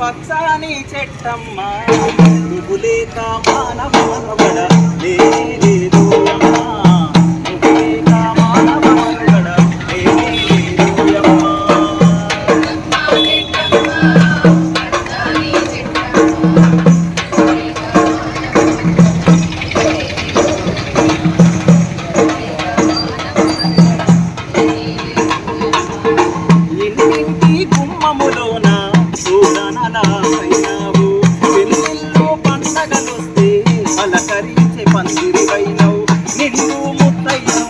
పచ్చని చెట్టమ్మ. నువ్వు లేక మానవ లేని వానావైనావు వస్తే పండగలొస్తే పలకరించే పైన నిన్ను ముత్తయ్యవు